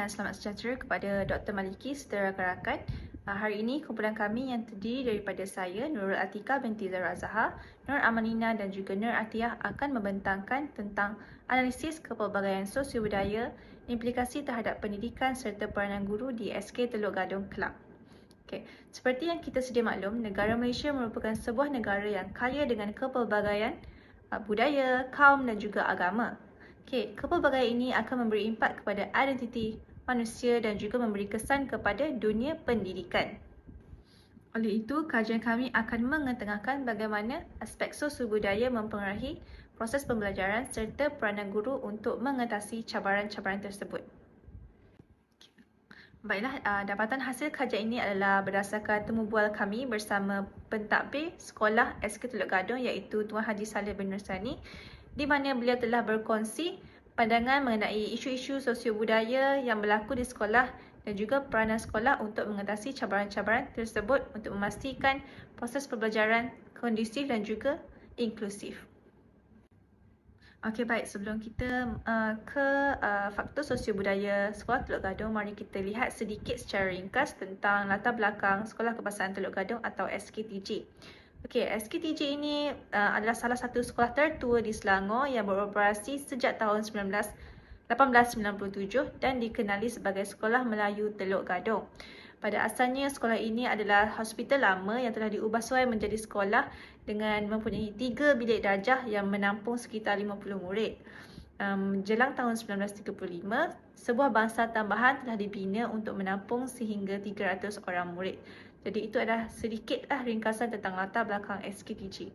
dan selamat sejahtera kepada Dr. Maliki serta rakan-rakan. Uh, hari ini kumpulan kami yang terdiri daripada saya, Nurul Atika binti Zara Zahar, Nur Amanina dan juga Nur Atiyah akan membentangkan tentang analisis kepelbagaian sosio budaya, implikasi terhadap pendidikan serta peranan guru di SK Teluk Gadong Club. Okay. Seperti yang kita sedia maklum, negara Malaysia merupakan sebuah negara yang kaya dengan kepelbagaian uh, budaya, kaum dan juga agama. Okay, kepelbagaian ini akan memberi impak kepada identiti manusia dan juga memberi kesan kepada dunia pendidikan. Oleh itu, kajian kami akan mengetengahkan bagaimana aspek sosio budaya mempengaruhi proses pembelajaran serta peranan guru untuk mengatasi cabaran-cabaran tersebut. Baiklah, uh, dapatan hasil kajian ini adalah berdasarkan temu bual kami bersama pentadbir Sekolah SK Teluk Gadong iaitu Tuan Haji Saleh bin Nursani di mana beliau telah berkongsi pandangan mengenai isu-isu sosio budaya yang berlaku di sekolah dan juga peranan sekolah untuk mengatasi cabaran-cabaran tersebut untuk memastikan proses pembelajaran kondusif dan juga inklusif. Okey baik, sebelum kita uh, ke uh, faktor sosio budaya Sekolah Teluk Gadong, mari kita lihat sedikit secara ringkas tentang latar belakang Sekolah Kebangsaan Teluk Gadong atau SKTJ. Okey, SKTJ ini uh, adalah salah satu sekolah tertua di Selangor yang beroperasi sejak tahun 19 1897 dan dikenali sebagai Sekolah Melayu Teluk Gadong. Pada asalnya, sekolah ini adalah hospital lama yang telah diubah suai menjadi sekolah dengan mempunyai tiga bilik darjah yang menampung sekitar 50 murid. Um, jelang tahun 1935, sebuah bangsa tambahan telah dibina untuk menampung sehingga 300 orang murid. Jadi itu adalah sedikitlah ringkasan tentang latar belakang SKTG.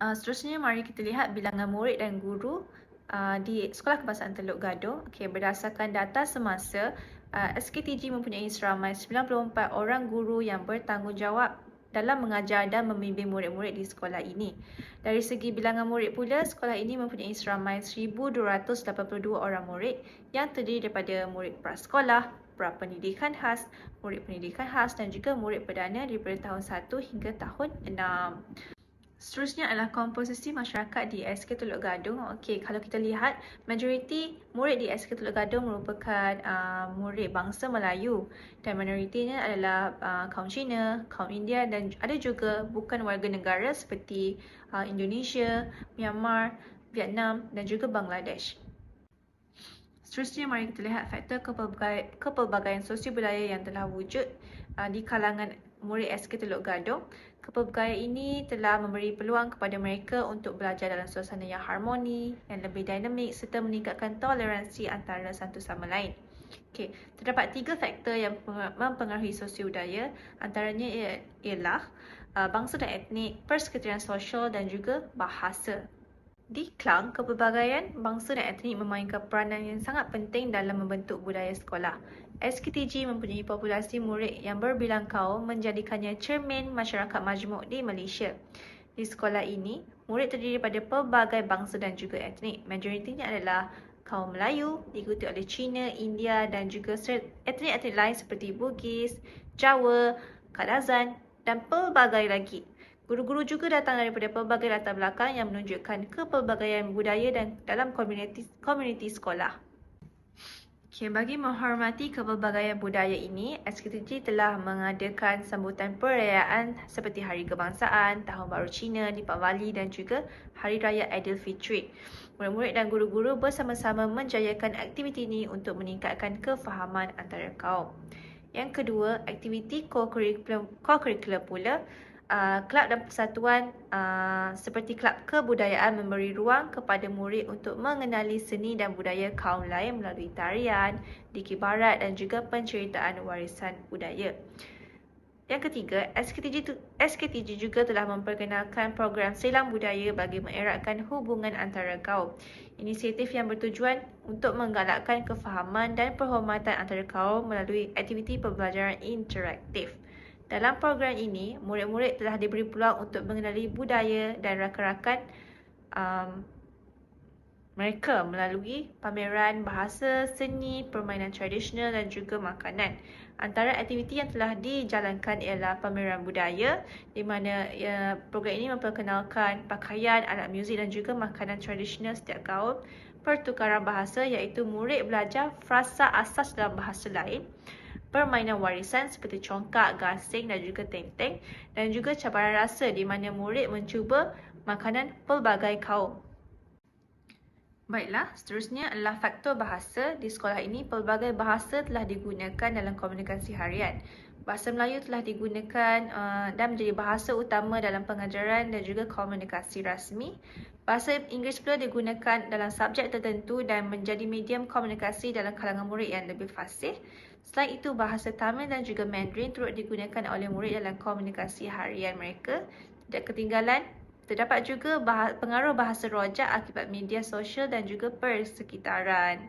Uh, seterusnya mari kita lihat bilangan murid dan guru uh, di Sekolah Kebangsaan Teluk Gadong. Okay, berdasarkan data semasa, uh, SKTG mempunyai seramai 94 orang guru yang bertanggungjawab dalam mengajar dan membimbing murid-murid di sekolah ini. Dari segi bilangan murid pula, sekolah ini mempunyai seramai 1,282 orang murid yang terdiri daripada murid prasekolah, prapendidikan khas, murid pendidikan khas dan juga murid perdana daripada tahun 1 hingga tahun 6. Seterusnya adalah komposisi masyarakat di SK Teluk Gadong. Okey, kalau kita lihat, majoriti murid di SK Teluk Gadong merupakan uh, murid bangsa Melayu dan minoritinya adalah uh, kaum Cina, kaum India dan ada juga bukan warga negara seperti uh, Indonesia, Myanmar, Vietnam dan juga Bangladesh. Seterusnya, mari kita lihat faktor kepelbagaian, kepelbagaian sosial budaya yang telah wujud uh, di kalangan murid SK Teluk Gadong. Kepelbagaian ini telah memberi peluang kepada mereka untuk belajar dalam suasana yang harmoni, yang lebih dinamik serta meningkatkan toleransi antara satu sama lain. Okay. Terdapat tiga faktor yang mempengaruhi sosial budaya, antaranya ialah uh, bangsa dan etnik, persekitaran sosial dan juga bahasa. Di Klang, kepelbagaian bangsa dan etnik memainkan peranan yang sangat penting dalam membentuk budaya sekolah. SKTG mempunyai populasi murid yang berbilang kaum menjadikannya cermin masyarakat majmuk di Malaysia. Di sekolah ini, murid terdiri daripada pelbagai bangsa dan juga etnik. Majoritinya adalah kaum Melayu, diikuti oleh Cina, India dan juga etnik-etnik lain seperti Bugis, Jawa, Kadazan dan pelbagai lagi. Guru-guru juga datang daripada pelbagai latar belakang yang menunjukkan kepelbagaian budaya dan dalam komuniti, komuniti sekolah. Okay, bagi menghormati kepelbagaian budaya ini, SKTG telah mengadakan sambutan perayaan seperti Hari Kebangsaan, Tahun Baru Cina, Deepavali dan juga Hari Raya Aidilfitri. Murid-murid dan guru-guru bersama-sama menjayakan aktiviti ini untuk meningkatkan kefahaman antara kaum. Yang kedua, aktiviti co-curricular pula uh, kelab dan persatuan uh, seperti kelab kebudayaan memberi ruang kepada murid untuk mengenali seni dan budaya kaum lain melalui tarian, dikir barat dan juga penceritaan warisan budaya. Yang ketiga, SKTG, SKTG juga telah memperkenalkan program Selang Budaya bagi mengeratkan hubungan antara kaum. Inisiatif yang bertujuan untuk menggalakkan kefahaman dan perhormatan antara kaum melalui aktiviti pembelajaran interaktif. Dalam program ini, murid-murid telah diberi peluang untuk mengenali budaya dan rakan-rakan um, mereka melalui pameran bahasa, seni, permainan tradisional dan juga makanan. Antara aktiviti yang telah dijalankan ialah pameran budaya di mana ya, program ini memperkenalkan pakaian, alat muzik dan juga makanan tradisional setiap kaum, pertukaran bahasa iaitu murid belajar frasa asas dalam bahasa lain, permainan warisan seperti congkak, gasing dan juga tenteng dan juga cabaran rasa di mana murid mencuba makanan pelbagai kaum. Baiklah, seterusnya adalah faktor bahasa. Di sekolah ini, pelbagai bahasa telah digunakan dalam komunikasi harian. Bahasa Melayu telah digunakan uh, dan menjadi bahasa utama dalam pengajaran dan juga komunikasi rasmi. Bahasa Inggeris pula digunakan dalam subjek tertentu dan menjadi medium komunikasi dalam kalangan murid yang lebih fasih. Selain itu, bahasa Tamil dan juga Mandarin turut digunakan oleh murid dalam komunikasi harian mereka. Tidak ketinggalan, Terdapat juga bah pengaruh bahasa rojak akibat media sosial dan juga persekitaran.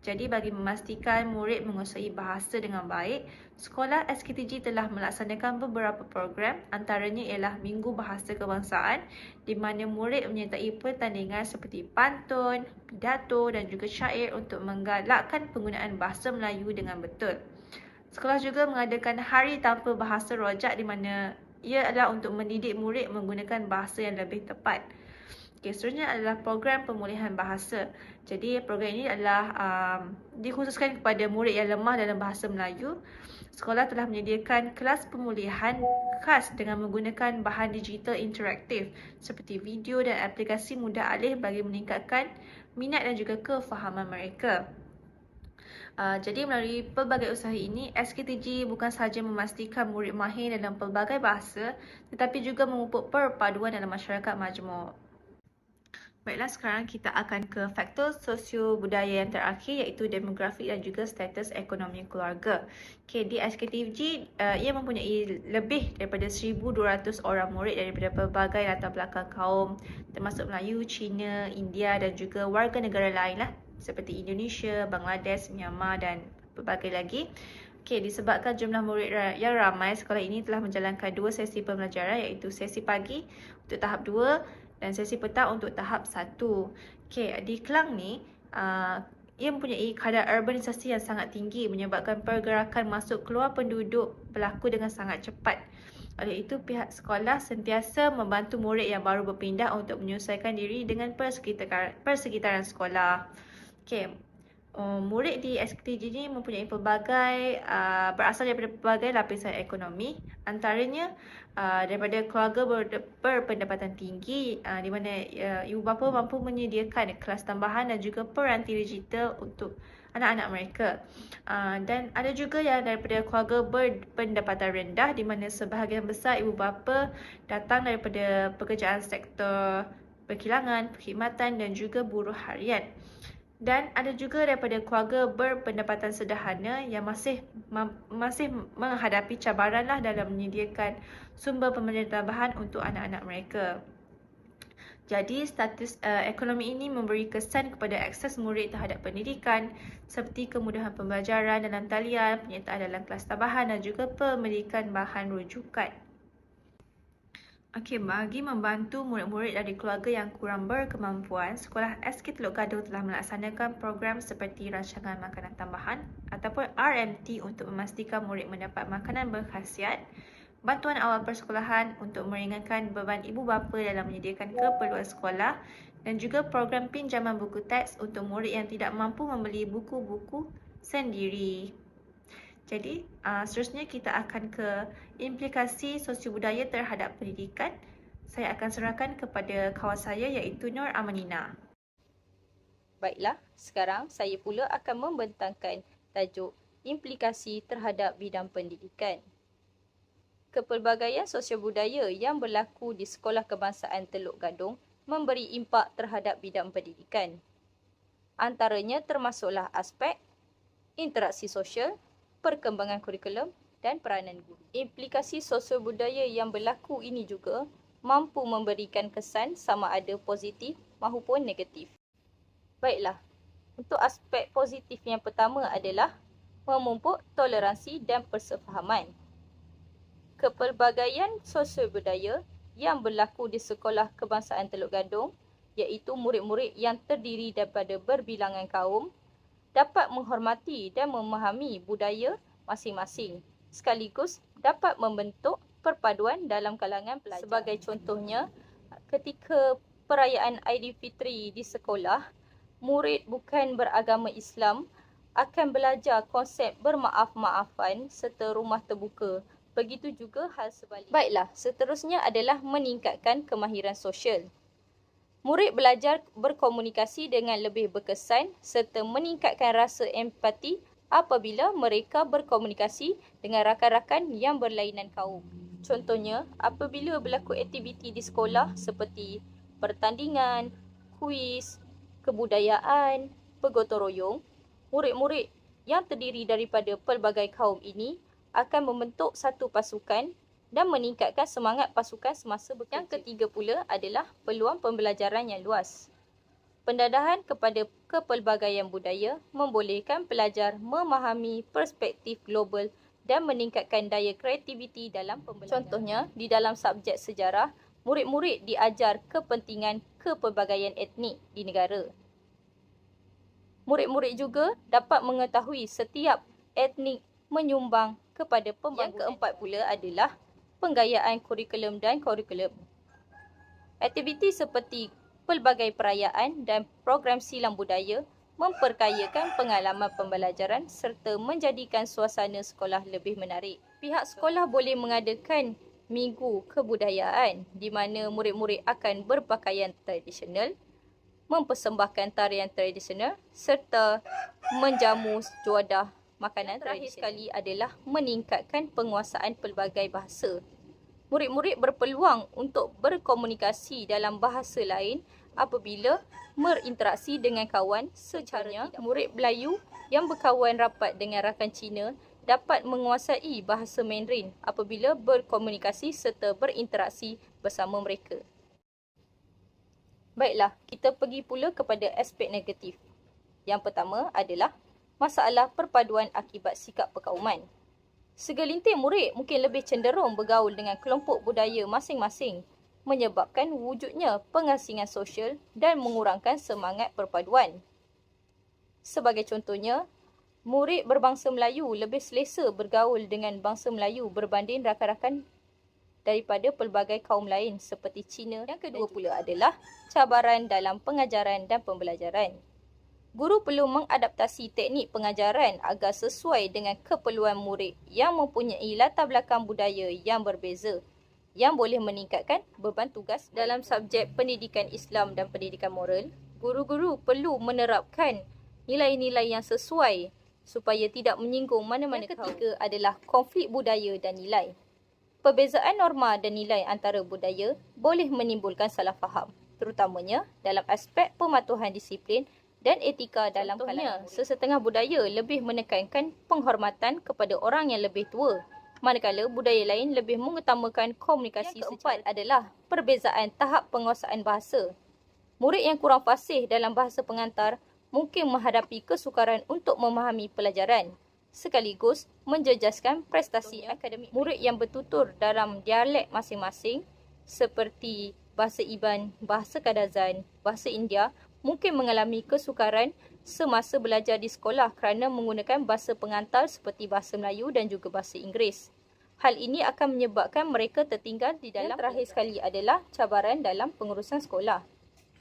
Jadi bagi memastikan murid menguasai bahasa dengan baik, Sekolah SKTG telah melaksanakan beberapa program antaranya ialah Minggu Bahasa Kebangsaan di mana murid menyertai pertandingan seperti pantun, pidato dan juga syair untuk menggalakkan penggunaan bahasa Melayu dengan betul. Sekolah juga mengadakan Hari Tanpa Bahasa Rojak di mana ia adalah untuk mendidik murid menggunakan bahasa yang lebih tepat. Okay, seterusnya adalah program pemulihan bahasa. Jadi program ini adalah um, dikhususkan kepada murid yang lemah dalam bahasa Melayu. Sekolah telah menyediakan kelas pemulihan khas dengan menggunakan bahan digital interaktif seperti video dan aplikasi mudah alih bagi meningkatkan minat dan juga kefahaman mereka. Uh, jadi melalui pelbagai usaha ini, SKTG bukan sahaja memastikan murid mahir dalam pelbagai bahasa tetapi juga memupuk perpaduan dalam masyarakat majmuk. Baiklah, sekarang kita akan ke faktor sosio-budaya yang terakhir iaitu demografi dan juga status ekonomi keluarga. Okay, di SKTG, uh, ia mempunyai lebih daripada 1,200 orang murid daripada pelbagai latar belakang kaum termasuk Melayu, Cina, India dan juga warga negara lain lah seperti Indonesia, Bangladesh, Myanmar dan berbagai lagi. Okey, disebabkan jumlah murid yang ramai, sekolah ini telah menjalankan dua sesi pembelajaran iaitu sesi pagi untuk tahap dan sesi petang untuk tahap satu. Okey, di Kelang ni, uh, ia mempunyai kadar urbanisasi yang sangat tinggi menyebabkan pergerakan masuk keluar penduduk berlaku dengan sangat cepat. Oleh itu, pihak sekolah sentiasa membantu murid yang baru berpindah untuk menyelesaikan diri dengan persekitaran, persekitaran sekolah. Okay. Uh, murid di SKTG ini mempunyai pelbagai, uh, berasal daripada pelbagai lapisan ekonomi. Antaranya uh, daripada keluarga ber, berpendapatan tinggi uh, di mana uh, ibu bapa mampu menyediakan kelas tambahan dan juga peranti digital untuk anak-anak mereka. Uh, dan ada juga yang daripada keluarga berpendapatan rendah di mana sebahagian besar ibu bapa datang daripada pekerjaan sektor perkilangan, perkhidmatan dan juga buruh harian dan ada juga daripada keluarga berpendapatan sederhana yang masih masih menghadapi cabaranlah dalam menyediakan sumber pembelajaran tambahan untuk anak-anak mereka. Jadi status uh, ekonomi ini memberi kesan kepada akses murid terhadap pendidikan seperti kemudahan pembelajaran dalam talian, penyertaan dalam kelas tambahan dan juga pemilikan bahan rujukan. Okey, bagi membantu murid-murid dari keluarga yang kurang berkemampuan, Sekolah SK Teluk Gaduh telah melaksanakan program seperti rancangan makanan tambahan ataupun RMT untuk memastikan murid mendapat makanan berkhasiat, bantuan awal persekolahan untuk meringankan beban ibu bapa dalam menyediakan keperluan sekolah dan juga program pinjaman buku teks untuk murid yang tidak mampu membeli buku-buku sendiri. Jadi, uh, seterusnya kita akan ke implikasi sosiobudaya terhadap pendidikan. Saya akan serahkan kepada kawan saya iaitu Nur Amanina. Baiklah, sekarang saya pula akan membentangkan tajuk implikasi terhadap bidang pendidikan. Kepelbagaian sosiobudaya yang berlaku di Sekolah Kebangsaan Teluk Gadung memberi impak terhadap bidang pendidikan. Antaranya termasuklah aspek interaksi sosial, perkembangan kurikulum dan peranan guru. Implikasi sosial budaya yang berlaku ini juga mampu memberikan kesan sama ada positif maupun negatif. Baiklah, untuk aspek positif yang pertama adalah memupuk toleransi dan persefahaman. Kepelbagaian sosial budaya yang berlaku di Sekolah Kebangsaan Teluk Gadung iaitu murid-murid yang terdiri daripada berbilangan kaum dapat menghormati dan memahami budaya masing-masing sekaligus dapat membentuk perpaduan dalam kalangan pelajar. Sebagai contohnya, ketika perayaan Aidilfitri di sekolah, murid bukan beragama Islam akan belajar konsep bermaaf-maafan serta rumah terbuka. Begitu juga hal sebaliknya. Baiklah, seterusnya adalah meningkatkan kemahiran sosial. Murid belajar berkomunikasi dengan lebih berkesan serta meningkatkan rasa empati apabila mereka berkomunikasi dengan rakan-rakan yang berlainan kaum. Contohnya, apabila berlaku aktiviti di sekolah seperti pertandingan, kuis, kebudayaan, bergotong royong, murid-murid yang terdiri daripada pelbagai kaum ini akan membentuk satu pasukan dan meningkatkan semangat pasukan semasa bekerja. Yang ketiga pula adalah peluang pembelajaran yang luas. Pendadahan kepada kepelbagaian budaya membolehkan pelajar memahami perspektif global dan meningkatkan daya kreativiti dalam pembelajaran. Contohnya, di dalam subjek sejarah, murid-murid diajar kepentingan kepelbagaian etnik di negara. Murid-murid juga dapat mengetahui setiap etnik menyumbang kepada pembangunan. Yang keempat pula adalah penggayaan kurikulum dan kurikulum. Aktiviti seperti pelbagai perayaan dan program silang budaya memperkayakan pengalaman pembelajaran serta menjadikan suasana sekolah lebih menarik. Pihak sekolah boleh mengadakan Minggu Kebudayaan di mana murid-murid akan berpakaian tradisional, mempersembahkan tarian tradisional serta menjamu juadah makanan terakhir sekali adalah meningkatkan penguasaan pelbagai bahasa. Murid-murid berpeluang untuk berkomunikasi dalam bahasa lain apabila berinteraksi dengan kawan secaranya murid Melayu yang berkawan rapat dengan rakan Cina dapat menguasai bahasa Mandarin apabila berkomunikasi serta berinteraksi bersama mereka. Baiklah, kita pergi pula kepada aspek negatif. Yang pertama adalah masalah perpaduan akibat sikap perkauman. Segelintir murid mungkin lebih cenderung bergaul dengan kelompok budaya masing-masing menyebabkan wujudnya pengasingan sosial dan mengurangkan semangat perpaduan. Sebagai contohnya, murid berbangsa Melayu lebih selesa bergaul dengan bangsa Melayu berbanding rakan-rakan daripada pelbagai kaum lain seperti Cina. Yang kedua pula adalah cabaran dalam pengajaran dan pembelajaran. Guru perlu mengadaptasi teknik pengajaran agar sesuai dengan keperluan murid yang mempunyai latar belakang budaya yang berbeza yang boleh meningkatkan beban tugas dalam subjek pendidikan Islam dan pendidikan moral. Guru-guru perlu menerapkan nilai-nilai yang sesuai supaya tidak menyinggung mana-mana Yang ketiga kaum. adalah konflik budaya dan nilai. Perbezaan norma dan nilai antara budaya boleh menimbulkan salah faham, terutamanya dalam aspek pematuhan disiplin dan etika dalam Contohnya, kalangan. Sesetengah budaya lebih menekankan penghormatan kepada orang yang lebih tua, manakala budaya lain lebih mengutamakan komunikasi Yang keempat secara. adalah perbezaan tahap penguasaan bahasa. Murid yang kurang fasih dalam bahasa pengantar mungkin menghadapi kesukaran untuk memahami pelajaran sekaligus menjejaskan prestasi akademik murid yang bertutur dalam dialek masing-masing seperti bahasa Iban, bahasa Kadazan, bahasa India mungkin mengalami kesukaran semasa belajar di sekolah kerana menggunakan bahasa pengantar seperti bahasa Melayu dan juga bahasa Inggeris. Hal ini akan menyebabkan mereka tertinggal di dalam Yang terakhir sekali adalah cabaran dalam pengurusan sekolah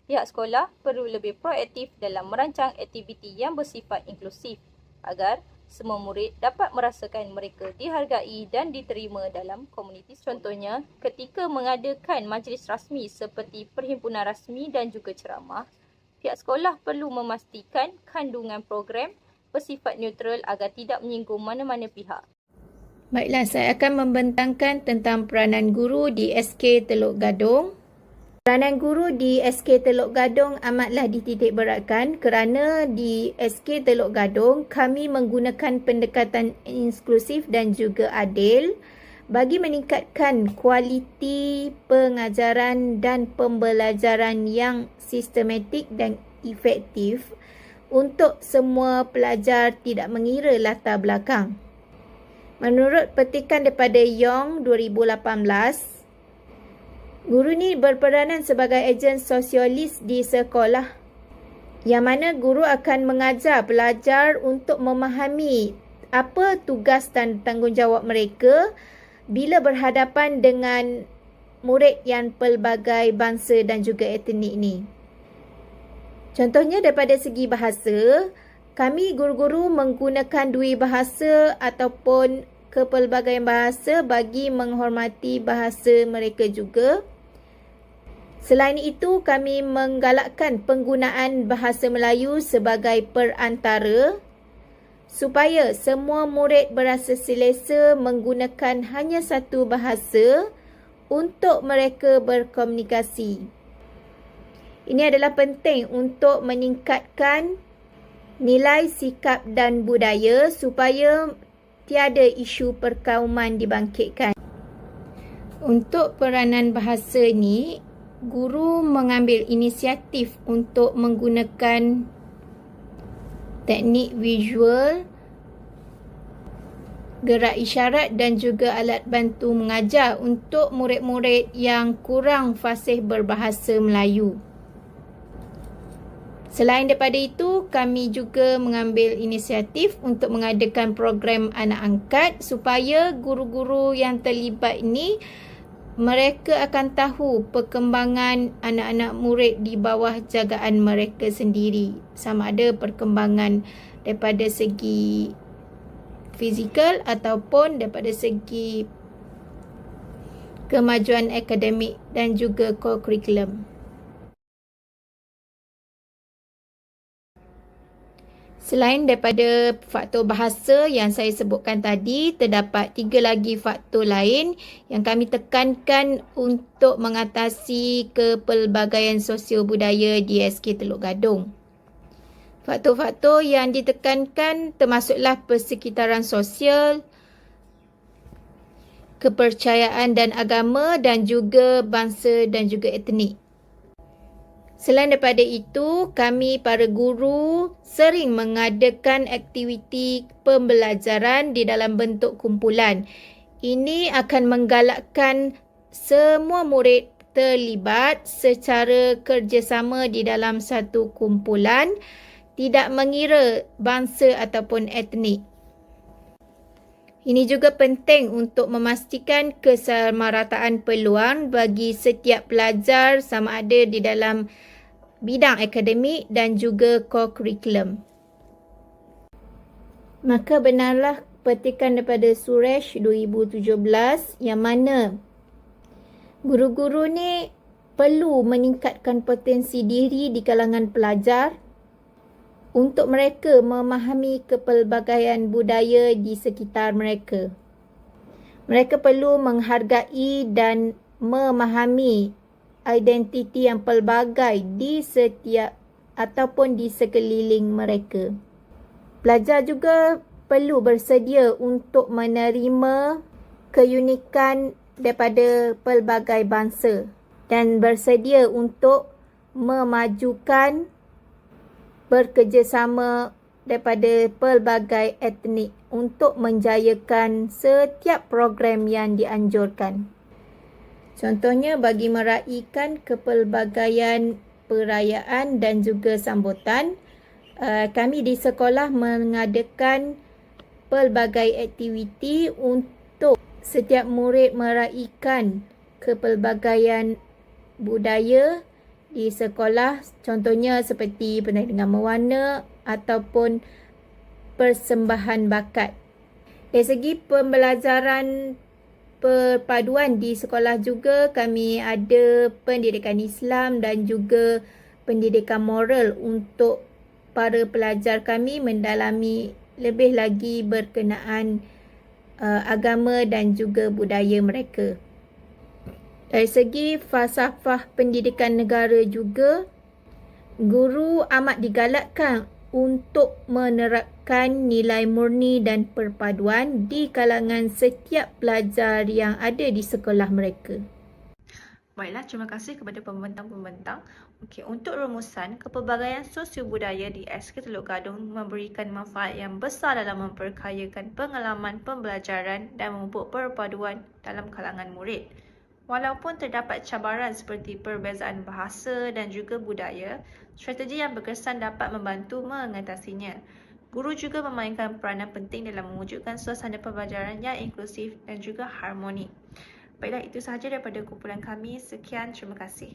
pihak sekolah perlu lebih proaktif dalam merancang aktiviti yang bersifat inklusif agar semua murid dapat merasakan mereka dihargai dan diterima dalam komuniti. Contohnya, ketika mengadakan majlis rasmi seperti perhimpunan rasmi dan juga ceramah, pihak sekolah perlu memastikan kandungan program bersifat neutral agar tidak menyinggung mana-mana pihak. Baiklah, saya akan membentangkan tentang peranan guru di SK Teluk Gadong. Peranan guru di SK Teluk Gadong amatlah dititik beratkan kerana di SK Teluk Gadong kami menggunakan pendekatan inklusif dan juga adil bagi meningkatkan kualiti pengajaran dan pembelajaran yang sistematik dan efektif untuk semua pelajar tidak mengira latar belakang. Menurut petikan daripada Yong 2018, Guru ni berperanan sebagai ejen sosialis di sekolah yang mana guru akan mengajar pelajar untuk memahami apa tugas dan tanggungjawab mereka bila berhadapan dengan murid yang pelbagai bangsa dan juga etnik ni. Contohnya daripada segi bahasa, kami guru-guru menggunakan dua bahasa ataupun kepelbagaian bahasa bagi menghormati bahasa mereka juga. Selain itu, kami menggalakkan penggunaan bahasa Melayu sebagai perantara supaya semua murid berasa selesa menggunakan hanya satu bahasa untuk mereka berkomunikasi. Ini adalah penting untuk meningkatkan nilai sikap dan budaya supaya tiada isu perkauman dibangkitkan. Untuk peranan bahasa ni, guru mengambil inisiatif untuk menggunakan teknik visual, gerak isyarat dan juga alat bantu mengajar untuk murid-murid yang kurang fasih berbahasa Melayu. Selain daripada itu, kami juga mengambil inisiatif untuk mengadakan program anak angkat supaya guru-guru yang terlibat ini mereka akan tahu perkembangan anak-anak murid di bawah jagaan mereka sendiri. Sama ada perkembangan daripada segi fizikal ataupun daripada segi kemajuan akademik dan juga co-curriculum. Selain daripada faktor bahasa yang saya sebutkan tadi, terdapat tiga lagi faktor lain yang kami tekankan untuk mengatasi kepelbagaian sosial budaya di SK Teluk Gadong. Faktor-faktor yang ditekankan termasuklah persekitaran sosial, kepercayaan dan agama dan juga bangsa dan juga etnik. Selain daripada itu, kami para guru sering mengadakan aktiviti pembelajaran di dalam bentuk kumpulan. Ini akan menggalakkan semua murid terlibat secara kerjasama di dalam satu kumpulan, tidak mengira bangsa ataupun etnik. Ini juga penting untuk memastikan kesamarataan peluang bagi setiap pelajar sama ada di dalam bidang akademik dan juga co-curriculum. Maka benarlah petikan daripada Suresh 2017 yang mana guru-guru ni perlu meningkatkan potensi diri di kalangan pelajar untuk mereka memahami kepelbagaian budaya di sekitar mereka. Mereka perlu menghargai dan memahami identiti yang pelbagai di setiap ataupun di sekeliling mereka. Pelajar juga perlu bersedia untuk menerima keunikan daripada pelbagai bangsa dan bersedia untuk memajukan bekerjasama daripada pelbagai etnik untuk menjayakan setiap program yang dianjurkan. Contohnya bagi meraihkan kepelbagaian perayaan dan juga sambutan, uh, kami di sekolah mengadakan pelbagai aktiviti untuk setiap murid meraihkan kepelbagaian budaya di sekolah. Contohnya seperti dengan mewarna ataupun persembahan bakat. Dari segi pembelajaran perpaduan di sekolah juga kami ada pendidikan Islam dan juga pendidikan moral untuk para pelajar kami mendalami lebih lagi berkenaan uh, agama dan juga budaya mereka. Dari segi falsafah pendidikan negara juga, guru amat digalakkan untuk menerapkan nilai murni dan perpaduan di kalangan setiap pelajar yang ada di sekolah mereka. Baiklah, terima kasih kepada pembentang-pembentang. Okey, untuk rumusan, kepelbagaian sosio budaya di SK Teluk Gadung memberikan manfaat yang besar dalam memperkayakan pengalaman pembelajaran dan memupuk perpaduan dalam kalangan murid. Walaupun terdapat cabaran seperti perbezaan bahasa dan juga budaya, strategi yang berkesan dapat membantu mengatasinya. Guru juga memainkan peranan penting dalam mewujudkan suasana pembelajaran yang inklusif dan juga harmoni. Baiklah, itu sahaja daripada kumpulan kami. Sekian, terima kasih.